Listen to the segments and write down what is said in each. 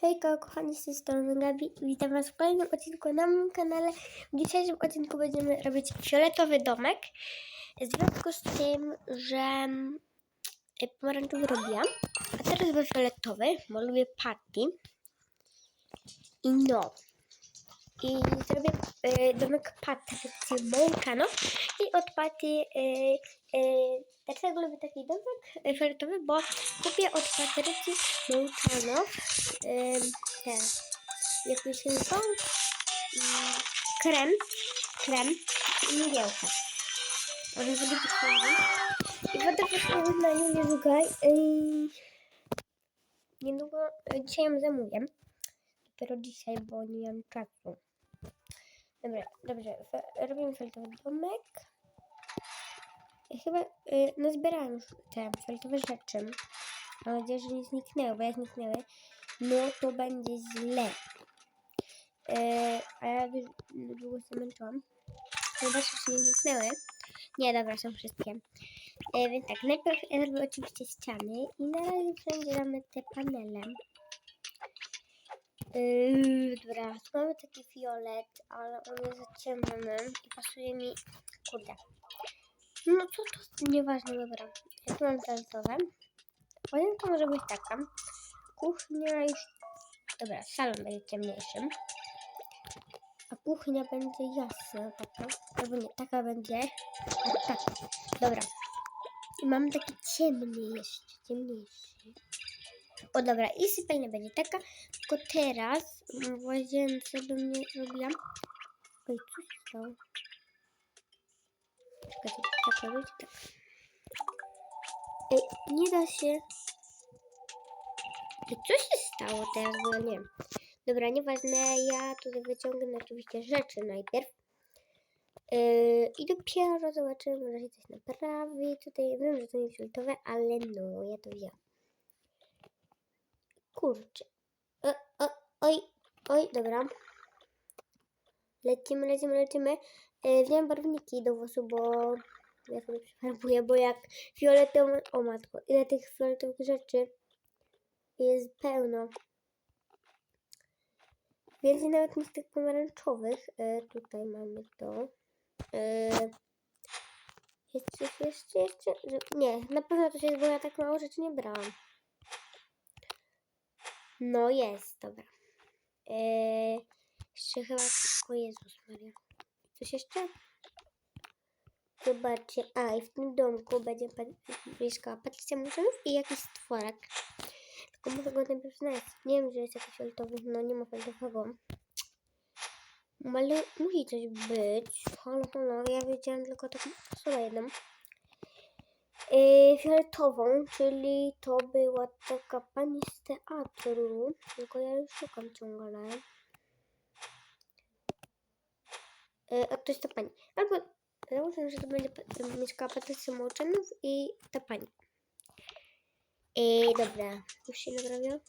Hejka, kochani, z tej strony Gabi. Witam Was w kolejnym odcinku na moim kanale. W dzisiejszym odcinku będziemy robić fioletowy domek. W związku z tym, że e, pomarańczowy robiłam, a teraz był fioletowy, bo lubię patty. I no. I zrobię e, domek patty w Mołkano. I od patty e, e, dlaczego lubię taki domek e, fioletowy? Bo kupię od Patrycji Mołkano em, te, jak to się nazywa? Mm, Krem, krem i mgiełkę. Może sobie potrzebny. I potem poszłam na nią niedługo. Niedługo, dzisiaj ją zamówię. Dopiero dzisiaj, bo nie mam czasu. Dobra, dobrze, robimy feltowy domek. Chyba y, nazbierałam już te feltowe rzeczy. Mam nadzieję, że nie zniknęły, bo jak zniknęły, no to będzie źle. E, a ja już długo się męczyłam. Zobaczcie, czy nie zniknęły. Nie, dobra, są wszystkie. E, więc tak, najpierw ja zrobię oczywiście ściany i na razie wszędzie te panele. Yy, dobra, tu mamy taki fiolet, ale on jest za ciemny i pasuje mi, kurde. No co to, nieważne, dobra. Ja tu mam fioletowe. Łazienka może być taka. Kuchnia już... Dobra, salon będzie ciemniejszym. A kuchnia będzie jasna taka. Albo nie, taka będzie. O, tak. Dobra. I mamy taki ciemny jeszcze, ciemniejszy. O dobra, i sypialnia będzie taka. Tylko teraz w łazience bym nie robiła... Oj, co się stało? Tak robić? Tak. Ej, nie da się... Ej, co się stało teraz? Bo ja nie wiem. Dobra, nieważne, ja tutaj wyciągnę oczywiście rzeczy najpierw. Yy, I dopiero zobaczymy, może się coś naprawi. Tutaj wiem, że to nie filtrowe, ale no, ja to wiem. Kurczę. Oj, oj, dobra. Lecimy, lecimy, lecimy. Yy, wziąłem barwniki do włosów, bo ja sobie przyfarbuję, bo jak fioletowy... O matko, ile tych fioletowych rzeczy jest pełno. Więcej nawet niż tych pomarańczowych. E, tutaj mamy to. E, jeszcze, jeszcze? Że- Nie, na pewno to jest, bo ja tak mało rzeczy nie brałam. No jest, dobra. E, jeszcze chyba... O Jezus Maria. Coś jeszcze? Zobaczcie. A, i w tym domku będzie mieszkała Patrycja Murzynów i jakiś stworek. Tylko muszę go najpierw znaleźć. Nie wiem, że jest jakiś fioletowy. No, nie ma fioletowego. Ale musi coś być. Halo, halo. Ja wiedziałam tylko taką osobę jedną. Yy, fioletową, czyli to była taka pani z teatru. Tylko ja już szukam ciągle. Yy, a to jest ta pani. Albo założę, że to będzie mieszkała Patrycja Mołczanów i ta pani. Ej, dobra. Już się naprawiło?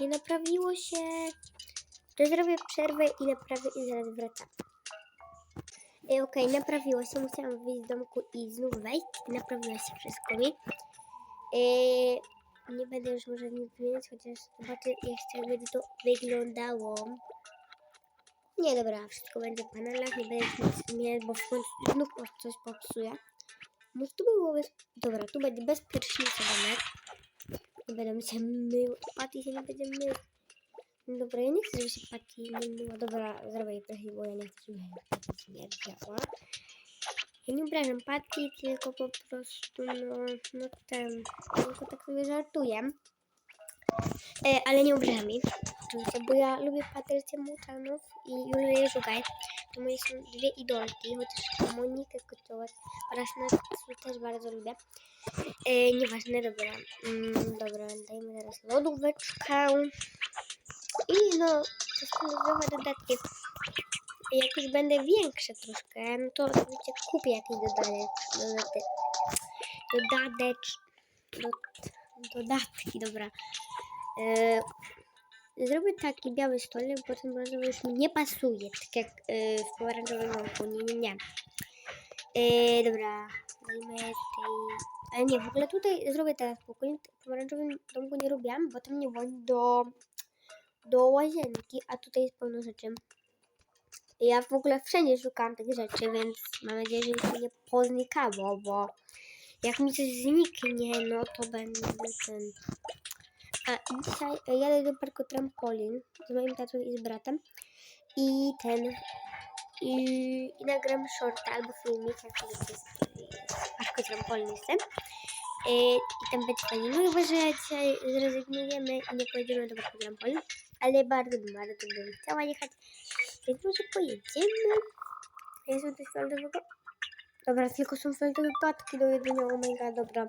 Nie naprawiło się. To zrobię przerwę i naprawię i zaraz wracam. Ej, okej, naprawiło się. Musiałam wyjść z domku i znów wejść. Naprawiło się wszystko mi. Nie będę już może nic zmieniać, chociaż zobaczę jeszcze będzie to wyglądało. Nie, dobra, wszystko będzie w panelach, nie będę nic zmieniać, bo w końcu znów coś popsuje. Może tu było bez... Dobra, tu będzie bez prysznica domek. Nie będę się mył. Patty się nie będzie mył. No Dobra, ja nie chcę, żeby się Patty nie myła. Dobra, zrobię jej bo ja nie chcę, żeby Patty śmierdziała. Ja nie obrażam Patty, tylko po prostu, no, no ten, tylko tak sobie żartuję. E, ale nie obrażam jej, oczywiście, bo ja lubię Patrycję Muczanów i Julię Żugaj. To moje są dwie idolki, chociaż Monikę Kociołek oraz Natsu też bardzo lubię. E, nieważne, dobra. Mm, dobra, dajmy teraz lodóweczkę. No, to są nowe dodatki. Jak już będę większa troszkę, no to oczywiście kupię jakiś dodatek. Dodatek. Dodadecz. Do, dodatki, dobra. E, zrobię taki biały stolik, bo ten brązowy już mi nie pasuje, tak jak e, w pomarańczowym domku, nie, nie, nie. E, dobra, dajmy tej... Ale nie, w ogóle tutaj zrobię teraz pokój, w pomarańczowym domku nie robiłam, bo tam nie było do, do łazienki, a tutaj jest pełno rzeczy. Ja w ogóle wszędzie szukałam tych rzeczy, więc mam nadzieję, że nic nie poznikało, bo jak mi coś zniknie, no to będę ten... A i dzisiaj e, jadę do parku trampolin z moim tatą i z bratem i ten... I, i nagram shorta albo filmik, jak jest w parku trampolin jestem. E, I tam będzie fajnie. No chyba, że dzisiaj zrezygnujemy i nie pojedziemy do parku trampolin, ale bardzo bym, bardzo bym chciała jechać. Więc może pojedziemy. Jest coś fioletowego? Dobra, tylko są fioletowe płatki do jedzenia. Oh my god, dobra.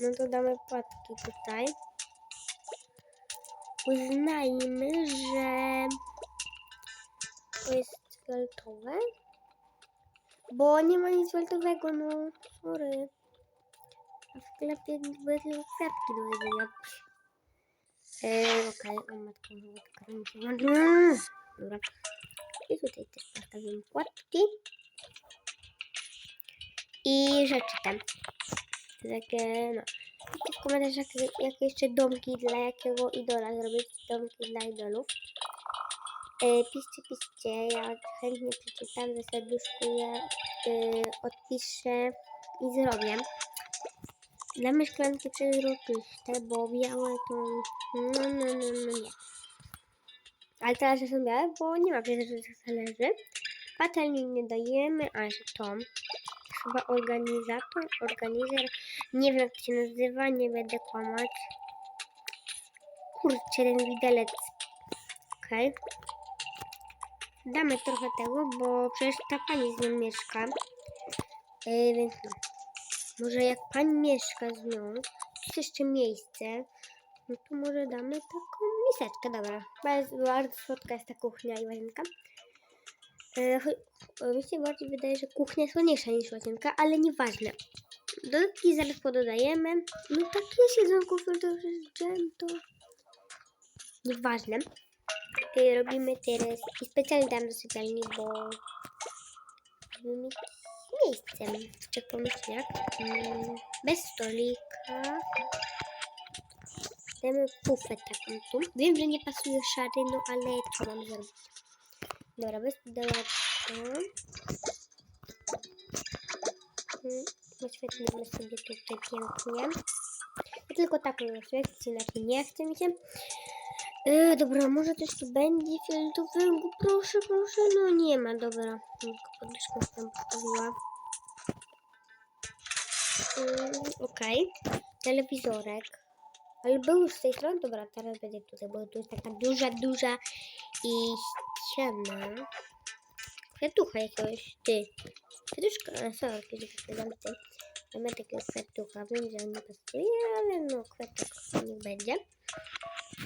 No to damy płatki tutaj. Uznajmy, że to jest fioletowe. Bo nie ma nic fioletowego, no sorry. A w sklepie były tylko kwiatki do jedzenia. Eee. Dobra. I tutaj też postawimy płatki. I rzeczy tam. Takie, no. Piszcie w komentarzach, jak, jak jeszcze domki dla jakiego idola zrobić. Domki dla idolów. E, piszcie, piszcie. Ja chętnie przeczytam, zaserduszkuję, e, odpiszę i zrobię. Damy szklanki przezroczyste, bo białe to... No, no, no, no nie. Ale teraz są białe, bo nie ma przezroczystych talerzy. Patelni nie dajemy, a że to chyba organizator, organizer, nie wiem jak to się nazywa, nie będę kłamać. Kurczę, ten widelec. Okej. Damy trochę tego, bo przecież ta pani z nią mieszka. Yy, więc no. Może jak pani mieszka z nią, to jest jeszcze miejsce, no to może damy taką miseczkę, dobra. Bardzo, bardzo słodka jest ta kuchnia i łazienka. E, cho- Mi się bardziej wydaje, że kuchnia jest ładniejsza niż łazienka, ale nieważne. Dodatki zaraz pododajemy. No tak jest jedzonko filtrowe z dżem, to... Nieważne. E, Robimy teraz i specjalnie dam do sypialni, bo... miejsce. Czek pomyśleć jak. Mm, Bez stolika. Damy pufę taką tu. Wiem, że nie pasuje szary, no ale co mam zrobić? Dobra, bez pudełeczka. Mm, Oświetlimy sobie tutaj pięknie. Tylko tak mogę oświetlić, inaczej nie chce mi się. E, dobra, może coś tu będzie fioletowego? Proszę, proszę. No nie ma, dobra. Tylko poduszkę tam postawiła. Mm, Okej. Telewizorek. Ale był już z tej strony, dobra, teraz będzie tutaj, bo tu jest taka duża, duża i ściana. Kwiatucha jakiegoś, ty. Kwiatuszka, a są jakieś kwiaty. Mamy takiego kwiatucha, wiem, że on nie pasuje, ale no, kwiatek niech będzie.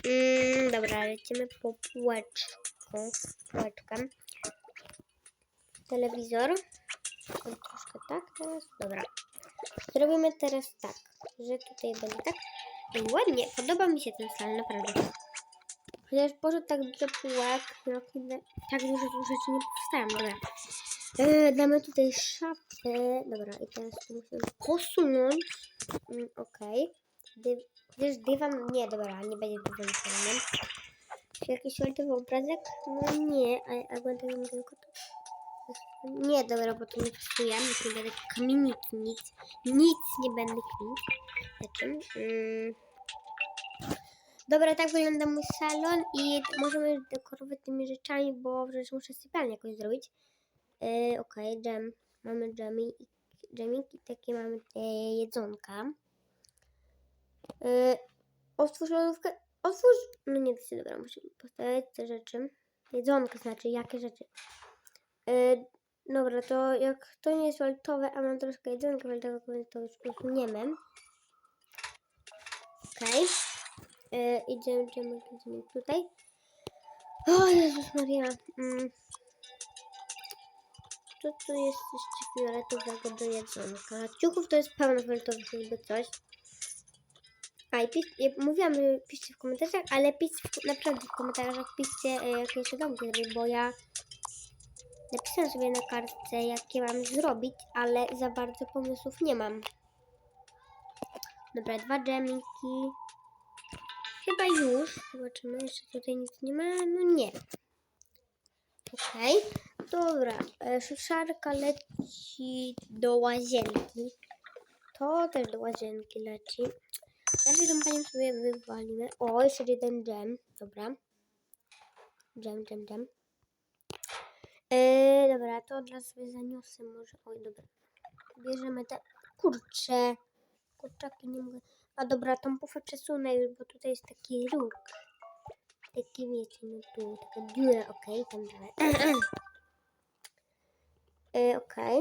Mm, dobra, lecimy po półeczką. Półeczkę. Telewizor. Troszkę tak teraz. Dobra. Zrobimy teraz tak, że tutaj będzie tak. I ładnie, podoba mi się ten sal, naprawdę. Chociaż poszedł tak dużo półek, no, tak dużo rzeczy nie powstają, dobra. E, damy tutaj szafę, dobra, i teraz tu musimy posunąć. Mm, Okej. Dy- Chociaż dywan, nie, dobra, nie będzie dywan pełnym. Czy jakiś fioletowy obrazek? No nie, a, a miał tylko to. Nie, dobra, bo to nie pasuje, nic nie będę kminić, nic, nic nie będę kminić. Znaczy, mm. Dobra, tak wygląda mój salon i możemy dekorować tymi rzeczami, bo przecież muszę sypialnię jakoś zrobić. Yy, Okej, okay, dżem. Mamy dżemy, i- takie mamy e, jedzonka. Yy, otwórz lodówkę. Otwórz. No nie, się dobra, musimy postawić te rzeczy. Jedzonko znaczy, jakie rzeczy. Yy, dobra, to jak to nie jest fioletowe, a mam troszkę jedzonka więc to już usuniemy. Okej. Yy, idziemy, idziemy, idziemy tutaj. O Jezus Maria. Mm. Co tu jest jeszcze fioletowego do jedzonka? Ciuchów to jest pełno fioletowych, jakby coś. A i pisz, mówiłam, że piszcie w komentarzach, ale piszcie w, naprawdę w komentarzach, piszcie e, jakie jeszcze domki zrobić, bo ja napisałam sobie na kartce, jakie mam zrobić, ale za bardzo pomysłów nie mam. Dobra, dwa dżemiki. Chyba już. Zobaczymy, jeszcze tutaj nic nie ma. No nie. Okej. Dobra. E, Suszarka leci do łazienki. To też do łazienki leci. Najpierw tą panią sobie wywalimy. O, jeszcze jeden dżem. Dobra. Dżem, dżem, dżem. E, dobra, to dla sobie zaniosę może. Oj, dobra. Bierzemy te. Kurcze. Kurczaki nie mogę. A dobra, tą pufę przesunę już, bo tutaj jest taki róg. Taki wiecie, no tu, taka dziura, okej, tam dalej. e, okej.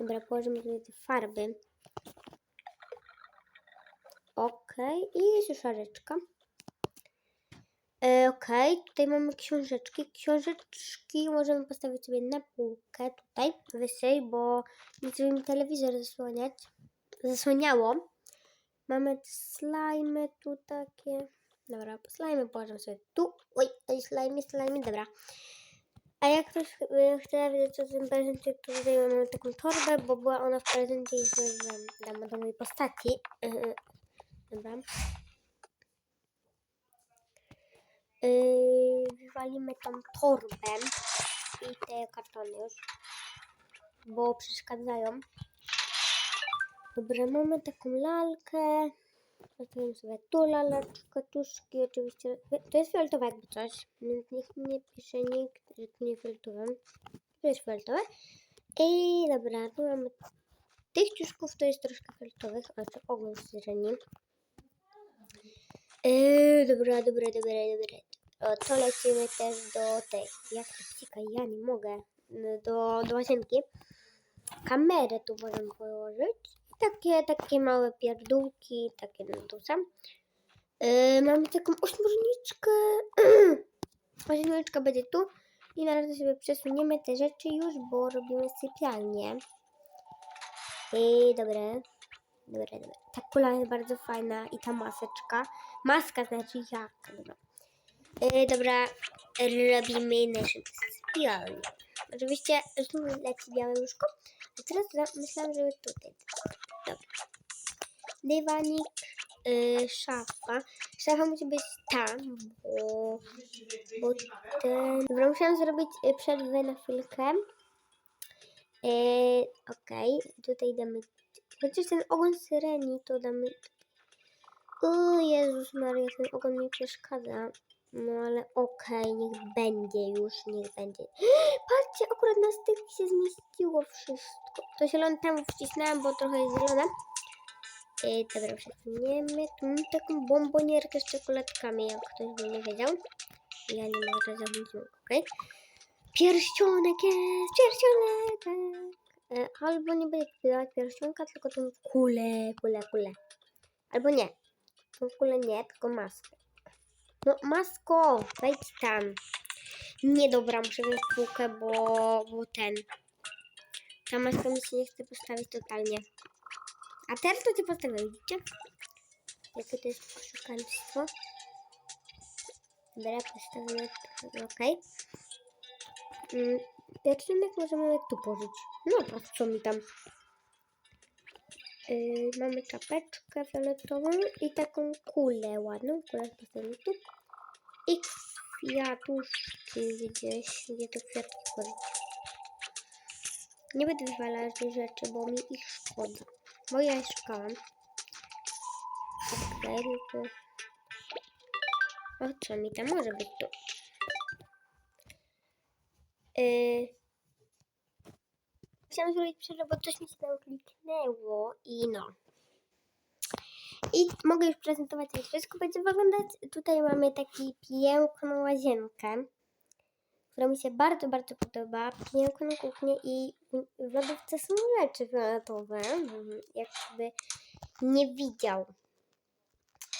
Dobra, położymy tutaj te farby. Okej, i suszareczka. E, Okej, tutaj mamy książeczki. Książeczki możemy postawić sobie na półkę tutaj, wyżej, bo nie chcę mi telewizor zasłaniać. Zasłaniało. Mamy slajmy tu takie. Dobra, slajmy położę sobie tu. Oj, oj, slajmy, slajmy, dobra. A jak ktoś y, chce wiedzieć o tym prezencie, to tutaj mamy taką torbę, bo była ona w prezencie i sobie dam do mojej postaci. Dobra. Yy, wywalimy tą torbę i te kartony już, bo przeszkadzają. Dobra, mamy taką lalkę. Zostawimy sobie tu laleczkę, tuszki oczywiście. To jest fioletowe jakby coś, więc niech nie pisze nikt, że to nie fioletowe. To jest fioletowe. I dobra, tu mamy tych ciuszków, to jest troszkę fioletowych, ale to ogon syreni. Eee, dobra, dobra, dobra, dobra. O, to lecimy też do tej, jak to psika, ja nie mogę, do, do łazienki. Kamerę tu możemy położyć. Takie, takie małe pierdółki, takie na tu sam. Eee, mamy taką ośmiorniczkę. Ośmiorniczka będzie tu. I na razie sobie przesuniemy te rzeczy już, bo robimy sypialnię. I dobre. Dobra, dobra. Ta kula jest bardzo fajna i ta maseczka. Maska znaczy jaka, dobra. Yy, dobra, robimy naszą sypialnię. Oczywiście znów leci białe łóżko. A teraz myślałam, żeby tutaj. Dobra. Dywanik, yy, szafa. Szafa musi być tam, bo, bo ten... Dobra, musiałam zrobić y, przerwę na chwilkę. Yy, Okej, tutaj damy Chociaż ten ogon syreni to damy... O Jezus Maria, ten ogon mi przeszkadza. No ale okej, niech będzie już, niech będzie. Patrzcie, akurat na styk się zmieściło wszystko. To zielone tam wcisnęłam, bo trochę jest zielone. Yy, dobra, przesuniemy. Tu taką bombonierkę z czekoladkami, jak ktoś by nie wiedział. Ja nie mogę to zamówić, okej. Pierścionek jest, pierścionek! E, albo nie będzie kupować pierścionka, tylko tą kulę, kulę, kulę. Albo nie. Tą kulę nie, tylko maskę. No masko, wejdź tam. Nie dobra, muszę wziąć półkę, bo, bo ten. Ta maska mi się nie chce postawić totalnie. A teraz to cię postawię, widzicie? Jakie to jest oszukaństwo. Dobra, postawimy, okej. Mm, Pierścionek możemy tu położyć. No, a co mi tam? Yy, mamy czapeczkę fioletową i taką kulę ładną. Kulę postawimy tu. I kwiatuszki gdzieś, gdzie to kwiatki wchodzić. Nie będę wywalać rzeczy, bo mi ich szkoda. Bo ja szukałam. Okej. O, co mi tam może być tu? Yy, Chciałam zrobić przerwę, bo coś mi się tam kliknęło i no. I mogę już prezentować, jak wszystko będzie wyglądać. Tutaj mamy taki piękną łazienkę, która mi się bardzo, bardzo podoba. Piękną kuchnię i w lodówce są rzeczy mhm, jakby nie widział.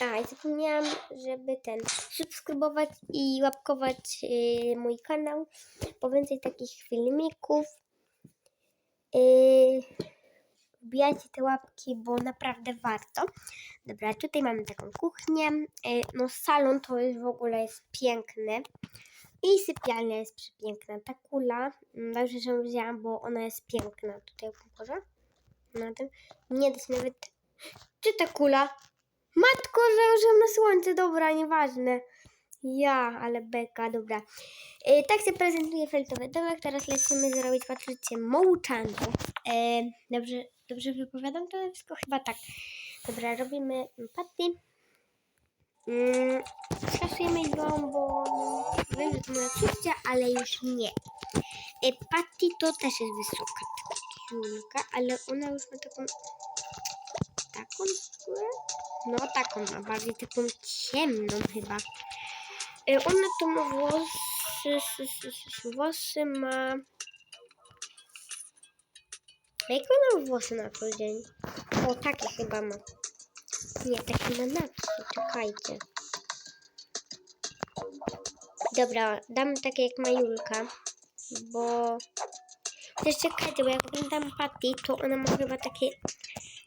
A, i zapomniałam, żeby ten subskrybować i łapkować yy, mój kanał po więcej takich filmików. Yy, wbijajcie te łapki, bo naprawdę warto. Dobra, tutaj mamy taką kuchnię. Yy, no salon to jest w ogóle jest piękny. I sypialnia jest przepiękna. Ta kula, mm, dobrze, że ją wzięłam, bo ona jest piękna. Tutaj położę na tym. Nie da się nawet... Czy ta kula? Matko, założyłam na słońce, dobra, nieważne. Ja, ale beka, dobra. E, tak się prezentuje feltowy domek. Teraz lecimy zrobić Patrycję Mołczaną. E, dobrze, dobrze wypowiadam to wszystko? Chyba tak. Dobra, robimy paty. Mm, Skasujemy ją, bo wiem, że to moja ale już nie. E, Patty to też jest wysoka taka ale ona już ma taką taką? No taką ma, bardziej taką ciemną chyba. E, Ona to ma włosy, włosy ma... Jak ona ma włosy na co dzień? O, takie chyba ma. Nie, takie ma na co, czekajcie. Dobra, dam takie jak ma Julka, bo... Też czekajcie, bo jak oglądam Patty, to ona ma chyba takie...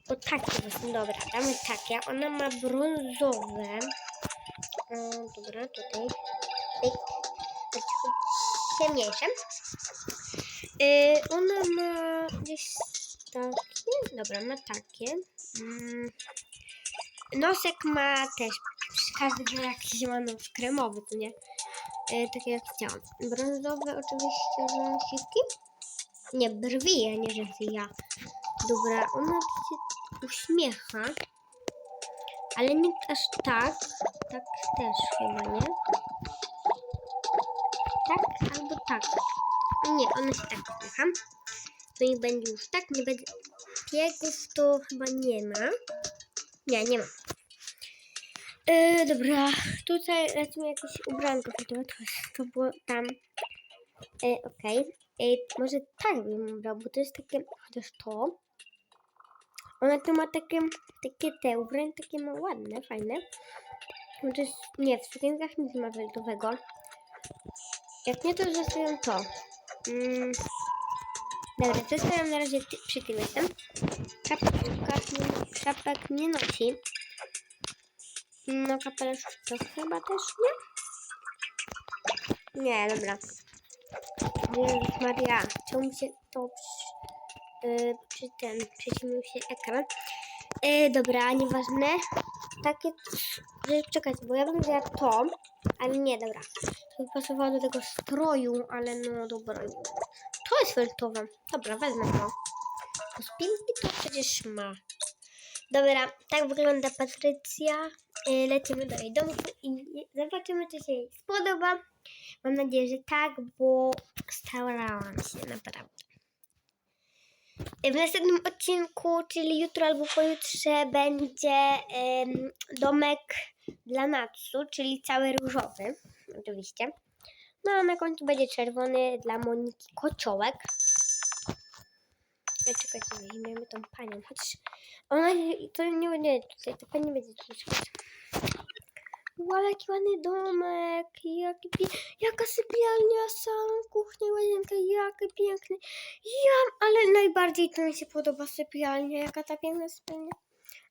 O takie właśnie, dobra, damy takie. Ona ma brązowe. O, dobra, tutaj. Pyk. Ciemniejsze. Yy, ona ma gdzieś takie. Dobra, ma takie. Mm. Nosek ma też. Każdy wie jakiś ma kremowy, to nie? Yy, takie jak chciałam. Brązowe oczywiście rzęsiki. Nie, brwi, a nie rzęsy, ja. Dobra, ona się uśmiecha. Ale nie aż tak. Tak też chyba, nie? Tak albo tak. Nie, ona się tak uśmiecha. To nie będzie już tak, nie będzie piegów, to chyba nie ma. Nie, nie ma. Yy, dobra, tutaj lecimy jakieś ubranko to, to było tam. Yy, Okej, Yy, może tak bym ubrał, bo to jest takie, chociaż to. Ona tu ma takie, takie te ubrania, takie ma ładne, fajne. No nie, w sukienkach nic nie ma weltowego. Jak nie, to zostawiam to. Mm. Dobra, zostawiam na razie ty, przy tym jestem. Czapka, nie, czapek nie nosi. No, kapelusz to chyba też nie? Nie, dobra. Jezus Maria, mi się to przy, yy, przy się ekran. Yy, dobra, nieważne. Takie, że czekajcie, bo ja bym wzięła to, ale nie, dobra. To by pasowało do tego stroju, ale no dobra. To jest feltowe. Dobra, wezmę to. Bo spinki to przecież ma. Dobra, tak wygląda Patrycja. Yy, lecimy do jej domku i zobaczymy, czy się jej spodoba. Mam nadzieję, że tak, bo starałam się naprawdę. W następnym odcinku, czyli jutro albo pojutrze, będzie domek dla Natsu, czyli cały różowy, oczywiście. No a na końcu będzie czerwony dla Moniki kociołek. No, Czekajcie, weźmiemy tą panią, chociaż ona to nie będzie tutaj, to pani będzie tu szukać. Wow, jaki ładny domek, jaki jaka sypialnia, salon, kuchnia, łazienka, jaki piękny. Ja, ale najbardziej to mi się podoba sypialnia, jaka ta piękna sypialnia.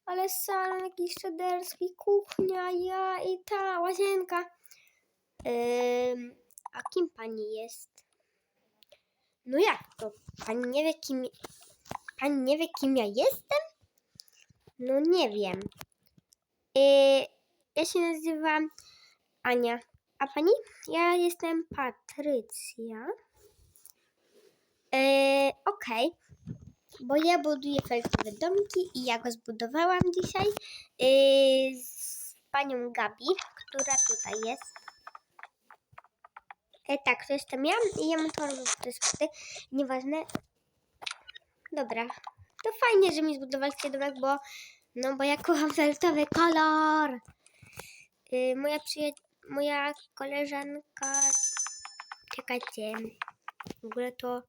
Ale salon jakiś szaderski, kuchnia, ja i ta łazienka. Ym, a kim pani jest? No jak to? Pani nie wie kim... Pani nie wie kim ja jestem? No nie wiem. Yy, ja się nazywam Ania. A pani? Ja jestem Patrycja. Eee, Okej. Bo ja buduję felkowe domki i ja go zbudowałam dzisiaj eee, z panią Gabi, która tutaj jest. E, tak, to jestem ja i ja mam to dyskety. Nieważne. Dobra. To fajnie, że mi zbudowaliście domek, bo no bo ja kocham fioletowy kolor. Y, moja przyja- moja koleżanka. Czekajcie. W ogóle to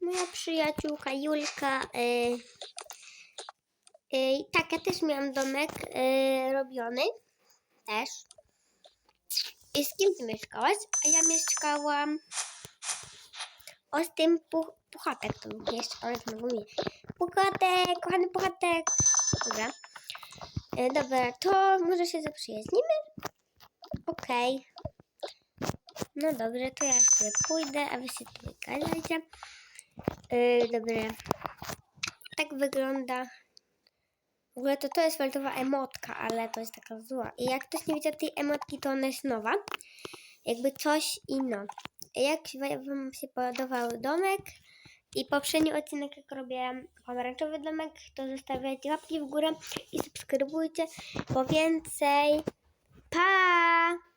moja przyjaciółka Julka. Y, y, tak, ja też miałam domek y, robiony. Też. I z kim ty mieszkałaś? A ja mieszkałam. O, z tym puch- puchatek był jeszcze, to mówię. Puchatek, kochany puchatek. Dobra. E, dobra, to może się zaprzyjaźnimy? Okej. No dobrze, to ja sobie pójdę, a wy się tutaj gadajcie. E, dobra. Tak wygląda W ogóle to to jest fioletowa emotka, ale to jest taka zła. I jak ktoś nie widział tej emotki, to ona jest nowa. Jakby coś inno. Jak Wam się podobał domek i poprzedni odcinek, jak robię pomarańczowy domek, to zostawiajcie łapki w górę i subskrybujcie po więcej. Pa!